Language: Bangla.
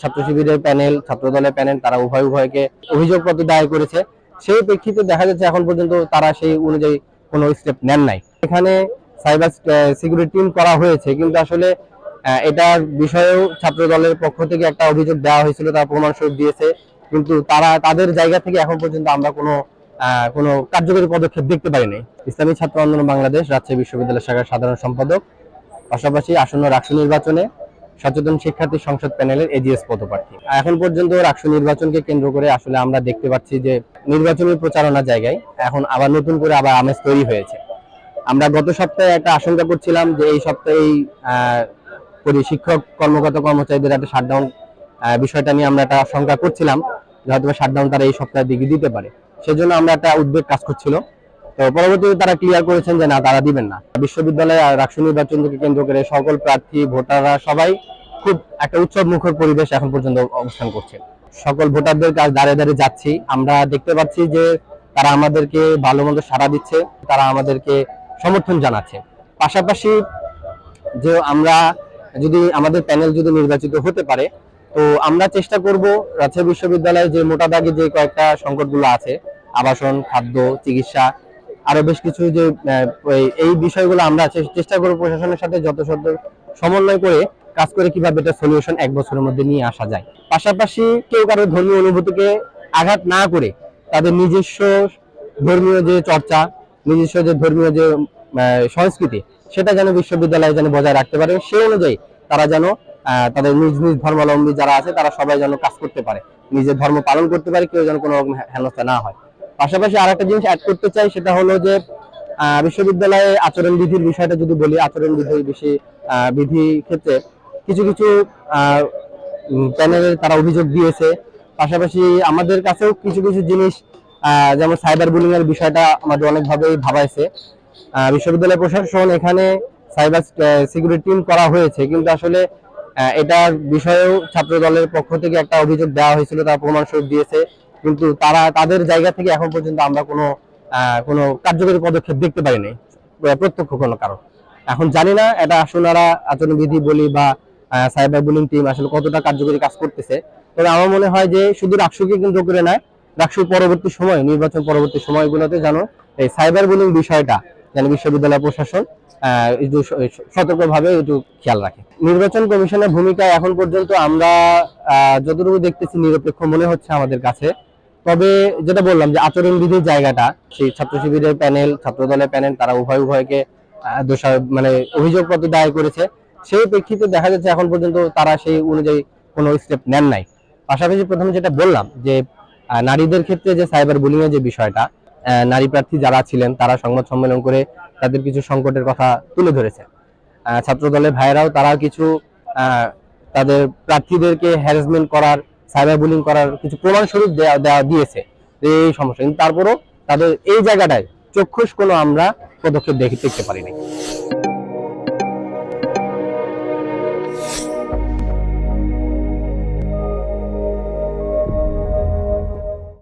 ছাত্র শিবিরের প্যানেল ছাত্র দলের প্যানেল তারা উভয় উভয়কে অভিযোগপত্র দায়ের করেছে। সেই প্রেক্ষিতে দেখা যাচ্ছে এখন পর্যন্ত তারা সেই অনুযায়ী কোনো স্টেপ নেন নাই। এখানে সাইবার সিকিউরিটি টিম করা হয়েছে, কিন্তু আসলে এটার বিষয়েও ছাত্র দলের পক্ষ থেকে একটা অভিযোগ দেওয়া হয়েছিল, তারা প্রমাণস্বরূপ দিয়েছে। কিন্তু তারা, তাদের জায়গা থেকে এখন পর্যন্ত আমরা কোনো কোনো কার্যকরী পদক্ষেপ দেখতে পাইনি। ইসলামী ছাত্র আন্দোলন বাংলাদেশ, রাজশাহী বিশ্ববিদ্যালয় শাখার সাধারণ সম্পাদক। পাশাপাশি আসন্ন রাষ্ট্র নির্বাচনে সচেতন শিক্ষার্থী সংসদ প্যানেলের এজিএস পদপ্রার্থী। এখন পর্যন্ত রাষ্ট্র নির্বাচনকে কেন্দ্র করে আসলে আমরা দেখতে পাচ্ছি যে নির্বাচনী প্রচারণা জায়গায় এখন আবার নতুন করে আবার আমেজ তৈরি হয়েছে। আমরা গত সপ্তাহে একটা আশঙ্কা করছিলাম যে এই সপ্তাহেই শিক্ষক, কর্মকর্তা, কর্মচারীদের একটা শাটডাউন বিষয়টা নিয়ে আমরা একটা আশঙ্কা করছিলাম যে হয়তো শাটডাউন তারা এই সপ্তাহের দিকে দিতে পারে। সেজন্য আমরা একটা উদ্বেগ কাজ করছিল। পরবর্তীতে তারা ক্লিয়ার করেছেন যে না, তারা দিবেন না। বিশ্ববিদ্যালয়ে আর রাষ্ট্র নির্বাচনকে কেন্দ্র করে সকল প্রার্থী, ভোটাররা সবাই খুব একটা উৎসব মুখর পরিবেশ এখন পর্যন্ত অবস্থান করছে। সকল ভোটারদের কাছে দাঁড়িয়ে দাঁড়িয়ে যাচ্ছি। আমরা দেখতে পাচ্ছি যে তারা আমাদেরকে ভালো মন্দ সাড়া দিচ্ছে, তারা আমাদেরকে সমর্থন জানাচ্ছে। পাশাপাশি যে আমরা যদি আমাদের প্যানেল যদি নির্বাচিত হতে পারে, তো আমরা চেষ্টা করব রাজশাহী বিশ্ববিদ্যালয়ে যে মোটা দাগে যে কয়েকটা সংকটগুলো আছে, আবাসন, খাদ্য, চিকিৎসা আরও বেশ কিছু যে এই- বিষয়গুলো আমরা চেষ্টা করব প্রশাসনের সাথে যত শত সমন্বয় করে কাজ করে কীভাবে এটা সলিউশন এক বছরের মধ্যে নিয়ে আসা যায়। পাশাপাশি কেউ কারও ধর্মীয় অনুভূতিকে আঘাত না করে তাদের নিজস্ব ধর্মীয় যে চর্চা, নিজস্ব যে ধর্মীয় যে সংস্কৃতি, সেটা যেন বিশ্ববিদ্যালয়ে যেন বজায় রাখতে পারে সেই অনুযায়ী তারা যেন তাদের নিজ নিজ ধর্মাবলম্বী যারা আছে তারা সবাই যেন কাজ করতে পারে, নিজের ধর্ম পালন করতে পারে, কেউ যেন কোনো রকম হেনস্থা না হয়। পাশাপাশি আর একটা জিনিস অ্যাড করতে চাই, সেটা হলো যে বিশ্ববিদ্যালয়ে আচরণ বিধির বিষয়টা যদি বলি, আচরণ বিধির বেশি বিধি ক্ষেত্রে কিছু কিছু প্যানেলের তারা অভিযোগ দিয়েছে। পাশাপাশি আমাদের কাছেও কিছু কিছু জিনিস যেমন সাইবার বুলিং এর বিষয়টা আমাদের অনেকভাবেই ভাবাইছে। বিশ্ববিদ্যালয় প্রশাসন এখানে সাইবার সিকিউরিটি টিম করা হয়েছে, কিন্তু আসলে এটার বিষয়েও ছাত্র দলের পক্ষ থেকে একটা অভিযোগ দেওয়া হয়েছিল, তারা প্রমাণস্বরূপ দিয়েছে। কিন্তু তারা তাদের জায়গা থেকে এখন পর্যন্ত আমরা কোনো কোনো কার্যকরী পদক্ষেপ দেখতে আহ, প্রত্যক্ষ কোনো কারণ। এখন জানি না এটা আসলে আচরণবিধি বলি বা সাইবার বুলিং টিম আসলে কতটা কার্যকরী কাজ করতেছে। তবে আমার মনে হয় যে শুধু রাষ্ট্রকে কেন্দ্র করে নয় রাষ্ট্র পরবর্তী সময় নির্বাচন পরবর্তী সময়গুলোতে যেন এই সাইবার বুলিং বিষয়টা যেন বিশ্ববিদ্যালয় প্রশাসন একটু সতর্কভাবে একটু খেয়াল রাখে। নির্বাচন কমিশনের ভূমিকা এখন পর্যন্ত আমরা যতটুকু দেখতেছি নিরপেক্ষ মনে হচ্ছে আমাদের কাছে। তবে যেটা বললাম যে আচরণ বিধির জায়গাটা সেই ছাত্র শিবিরের প্যানেল ছাত্র দলের প্যানেল তারা উভয় উভয়কে আহ, দোষারোপ মানে অভিযোগপত্র দায়ের করেছে। সেই প্রেক্ষিতে দেখা যাচ্ছে এখন পর্যন্ত তারা সেই অনুযায়ী কোনো স্টেপ নেন নাই। পাশাপাশি প্রথমে যেটা বললাম যে নারীদের ক্ষেত্রে যে সাইবার বুলিং এর যে বিষয়টা নারী প্রার্থী যারা ছিলেন তারা সংবাদ সম্মেলন করে তাদের কিছু সংকটের কথা তুলে ধরেছে। ছাত্র দলের ভাইয়েরাও তারা কিছু তাদের প্রার্থীদেরকে হ্যারাসমেন্ট করার সাইবার বুলিং করার কিছু প্রমাণস্বরূপ দেওয়া দেওয়া দিয়েছে। এই সমস্যা। কিন্তু তারপরও তাদের এই জায়গাটায় চক্ষুষ কোনো আমরা পদক্ষেপ দেখে দেখতে পারিনি।